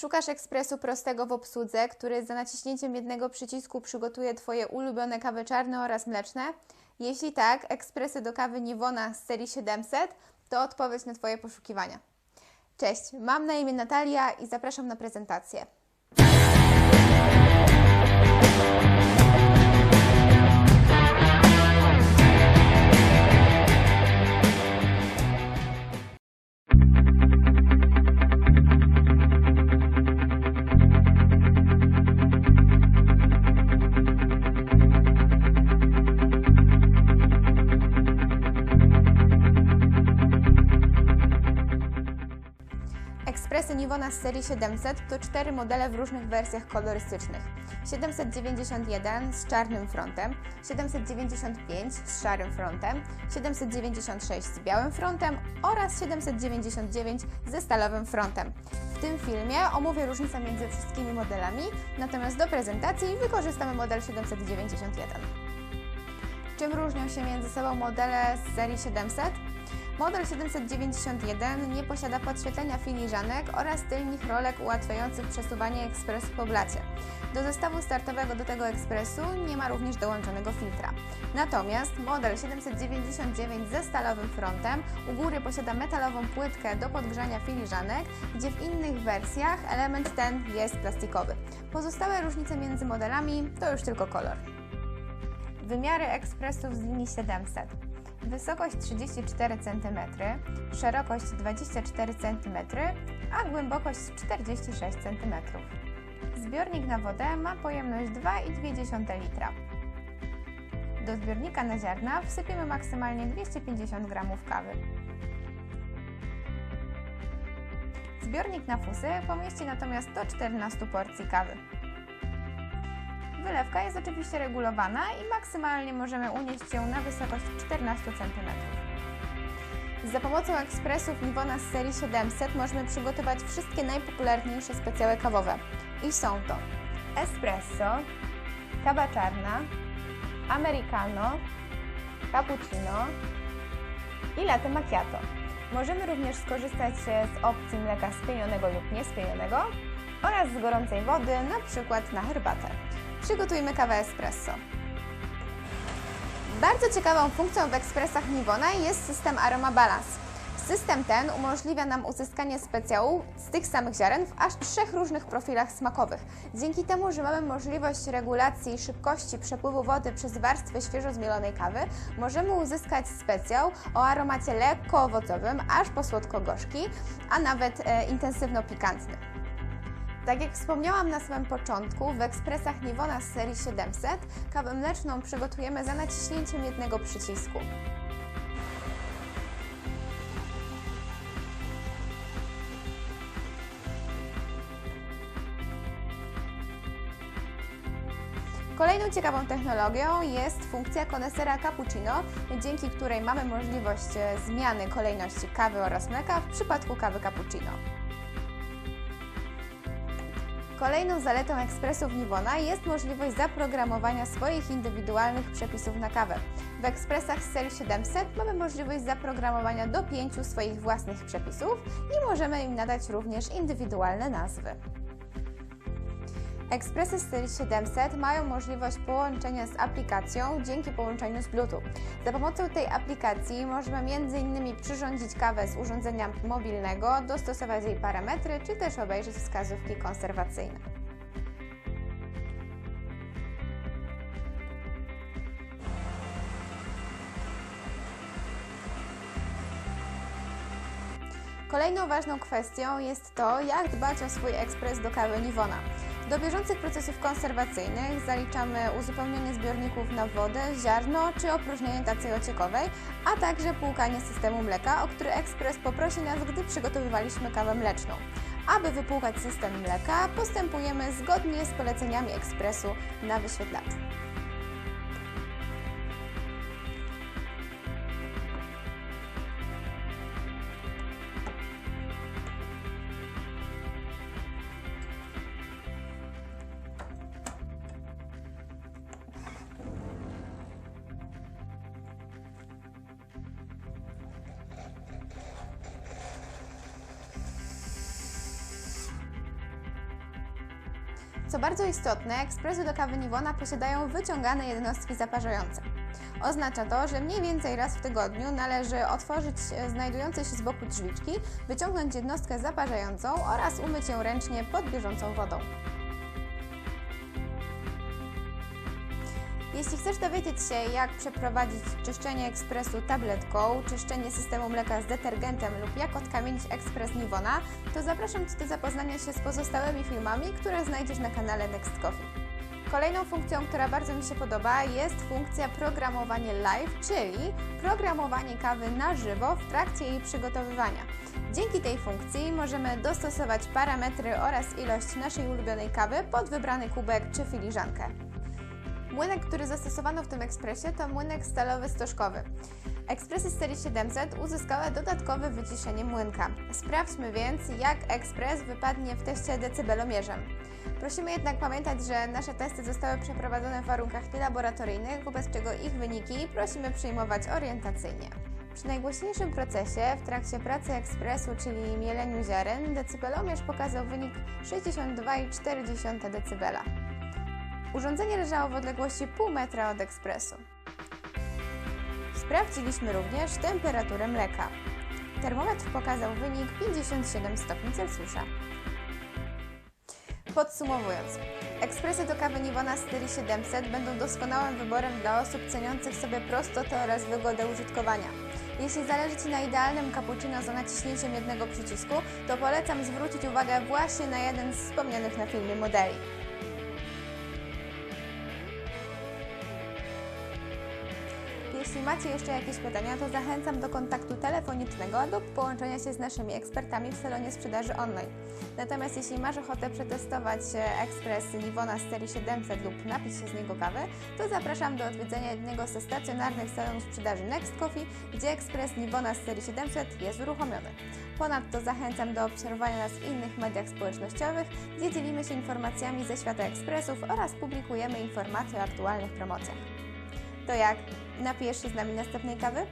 Szukasz ekspresu prostego w obsłudze, który za naciśnięciem jednego przycisku przygotuje Twoje ulubione kawy czarne oraz mleczne? Jeśli tak, ekspresy do kawy Niwona z serii 700 to odpowiedź na Twoje poszukiwania. Cześć, mam na imię Natalia i zapraszam na prezentację. Ekspresy Niwona z serii 700 to cztery modele w różnych wersjach kolorystycznych. 791 z czarnym frontem, 795 z szarym frontem, 796 z białym frontem oraz 799 ze stalowym frontem. W tym filmie omówię różnice między wszystkimi modelami, natomiast do prezentacji wykorzystamy model 791. Czym różnią się między sobą modele z serii 700? Model 791 nie posiada podświetlenia filiżanek oraz tylnych rolek ułatwiających przesuwanie ekspresu po blacie. Do zestawu startowego do tego ekspresu nie ma również dołączonego filtra. Natomiast model 799 ze stalowym frontem u góry posiada metalową płytkę do podgrzania filiżanek, gdzie w innych wersjach element ten jest plastikowy. Pozostałe różnice między modelami to już tylko kolor. Wymiary ekspresów z linii 700 wysokość 34 cm, szerokość 24 cm, a głębokość 46 cm. Zbiornik na wodę ma pojemność 2,2 litra. Do zbiornika na ziarna wsypiemy maksymalnie 250 g kawy. Zbiornik na fusy pomieści natomiast do 14 porcji kawy. Wylewka jest oczywiście regulowana i maksymalnie możemy unieść ją na wysokość 14 cm. Za pomocą ekspresów Niwona z serii 700 możemy przygotować wszystkie najpopularniejsze specjały kawowe. I są to espresso, kawa czarna, americano, cappuccino i latte macchiato. Możemy również skorzystać z opcji mleka spienionego lub niespienionego oraz z gorącej wody, na przykład na herbatę. Przygotujmy kawę espresso. Bardzo ciekawą funkcją w ekspresach Nivona jest system Aroma Balance. System ten umożliwia nam uzyskanie specjału z tych samych ziaren w aż trzech różnych profilach smakowych. Dzięki temu, że mamy możliwość regulacji szybkości przepływu wody przez warstwę świeżo zmielonej kawy, możemy uzyskać specjał o aromacie lekko owocowym, aż po słodko-gorzki, a nawet e, intensywno-pikantny. Tak jak wspomniałam na samym początku, w ekspresach Niwona z serii 700 kawę mleczną przygotujemy za naciśnięciem jednego przycisku. Kolejną ciekawą technologią jest funkcja konesera cappuccino, dzięki której mamy możliwość e, zmiany kolejności kawy oraz mleka w przypadku kawy cappuccino. Kolejną zaletą ekspresów Niwona jest możliwość zaprogramowania swoich indywidualnych przepisów na kawę. W ekspresach z serii 700 mamy możliwość zaprogramowania do pięciu swoich własnych przepisów i możemy im nadać również indywidualne nazwy. Ekspresy serii 700 mają możliwość połączenia z aplikacją dzięki połączeniu z Bluetooth. Za pomocą tej aplikacji możemy m.in. przyrządzić kawę z urządzenia mobilnego, dostosować jej parametry, czy też obejrzeć wskazówki konserwacyjne. Kolejną ważną kwestią jest to, jak dbać o swój ekspres do kawy Nivona. Do bieżących procesów konserwacyjnych zaliczamy uzupełnienie zbiorników na wodę, ziarno czy opróżnienie tacy ociekowej, a także płukanie systemu mleka, o który ekspres poprosi nas, gdy przygotowywaliśmy kawę mleczną. Aby wypłukać system mleka, postępujemy zgodnie z poleceniami ekspresu na wyświetlaczu. Co bardzo istotne, ekspresy do kawy Niwona posiadają wyciągane jednostki zaparzające. Oznacza to, że mniej więcej raz w tygodniu należy otworzyć e, znajdujące się z boku drzwiczki, wyciągnąć jednostkę zaparzającą oraz umyć ją ręcznie pod bieżącą wodą. Jeśli chcesz dowiedzieć się, jak przeprowadzić czyszczenie ekspresu tabletką, czyszczenie systemu mleka z detergentem lub jak odkamienić ekspres Niwona, to zapraszam Cię do zapoznania się z pozostałymi filmami, które znajdziesz na kanale Next Coffee. Kolejną funkcją, która bardzo mi się podoba, jest funkcja programowanie live, czyli programowanie kawy na żywo w trakcie jej przygotowywania. Dzięki tej funkcji możemy dostosować parametry oraz ilość naszej ulubionej kawy pod wybrany kubek czy filiżankę. Młynek, który zastosowano w tym ekspresie, to młynek stalowy stożkowy. Ekspresy serii 700 uzyskały dodatkowe wyciszenie młynka. Sprawdźmy więc, jak ekspres wypadnie w teście decybelomierzem. Prosimy jednak pamiętać, że nasze testy zostały przeprowadzone w warunkach nielaboratoryjnych, wobec czego ich wyniki prosimy przyjmować orientacyjnie. Przy najgłośniejszym procesie w trakcie pracy ekspresu, czyli mieleniu ziaren, decybelomierz pokazał wynik 62,4 dB. Urządzenie leżało w odległości pół metra od ekspresu. Sprawdziliśmy również temperaturę mleka. Termometr pokazał wynik 57 stopni Celsjusza. Podsumowując, ekspresy do kawy Niwona Styli 700 będą doskonałym wyborem dla osób ceniących sobie prostotę oraz wygodę użytkowania. Jeśli zależy Ci na idealnym cappuccino za naciśnięciem jednego przycisku, to polecam zwrócić uwagę właśnie na jeden z wspomnianych na filmie modeli. Jeśli macie jeszcze jakieś pytania, to zachęcam do kontaktu telefonicznego lub połączenia się z naszymi ekspertami w salonie sprzedaży online. Natomiast jeśli masz ochotę przetestować e, ekspres Niwona z serii 700 lub napić się z niego kawy, to zapraszam do odwiedzenia jednego ze stacjonarnych salonów sprzedaży Next Coffee, gdzie ekspres Niwona z serii 700 jest uruchomiony. Ponadto zachęcam do obserwowania nas w innych mediach społecznościowych, gdzie dzielimy się informacjami ze świata ekspresów oraz publikujemy informacje o aktualnych promocjach. To jak? Napijesz się z nami następnej kawy?